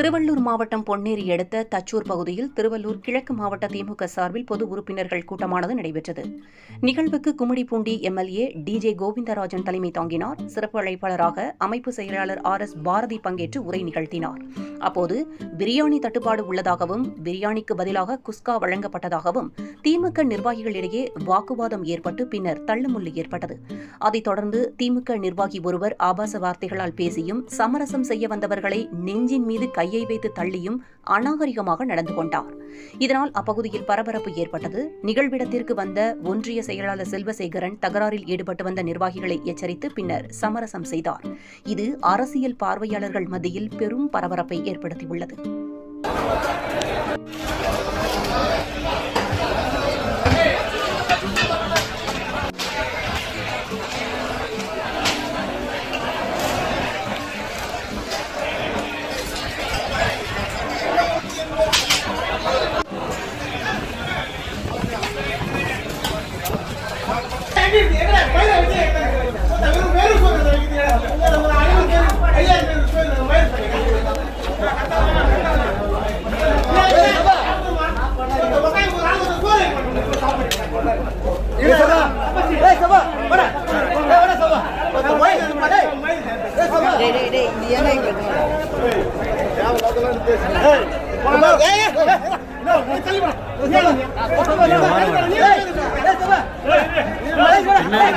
திருவள்ளூர் மாவட்டம் பொன்னேரி அடுத்த தச்சூர் பகுதியில் திருவள்ளூர் கிழக்கு மாவட்ட திமுக சார்பில் பொது உறுப்பினர்கள் கூட்டமானது நடைபெற்றது. நிகழ்வுக்கு கும்மிடிப்பூண்டி எம்எல்ஏ டிஜே கோவிந்தராஜன் தலைமை தாங்கினார். சிறப்பு அழைப்பாளராக அமைப்பு செயலாளர் ஆர் எஸ் பாரதி பங்கேற்று உரை நிகழ்த்தினார். அப்போது பிரியாணி தட்டுப்பாடு உள்ளதாகவும் பிரியாணிக்கு பதிலாக குஸ்கா வழங்கப்பட்டதாகவும் திமுக நிர்வாகிகளிடையே வாக்குவாதம் ஏற்பட்டு பின்னர் தள்ளுமுள்ளு ஏற்பட்டது. அதைத் தொடர்ந்து திமுக நிர்வாகி ஒருவர் ஆபாச வார்த்தைகளால் பேசியும் சமரசம் செய்ய வந்தவர்களை நெஞ்சின் மீது கையை வைத்து தள்ளியும் அநாகரிகமாக நடந்து கொண்டார். இதனால் அப்பகுதியில் பரபரப்பு ஏற்பட்டது. நிகழ்விடத்திற்கு வந்த ஒன்றிய செயலாளர் செல்வசேகரன் தகராறில் ஈடுபட்டு வந்த நிர்வாகிகளை எச்சரித்து பின்னர் சமரசம் செய்தார். இது அரசியல் பார்வையாளர்கள் மத்தியில் பெரும் பரபரப்பை ஏற்படுத்தியுள்ளது. هي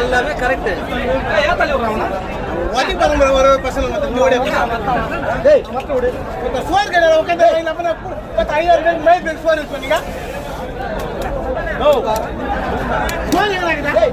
எல்லாமே கரெக்ட் வண்டி பக்கம் ஒரு பசங்க இந்த ஓடியா டேய் மத்த ஓடி இந்த சோர் கடையில பத்து ஐயாயிரம் பேர் மேல் பேர் ஓ டேய்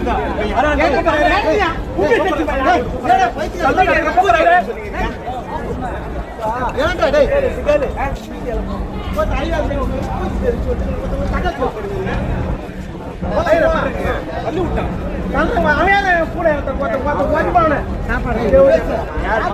பேர் டேய் எத்தனை இருக்கு டேய்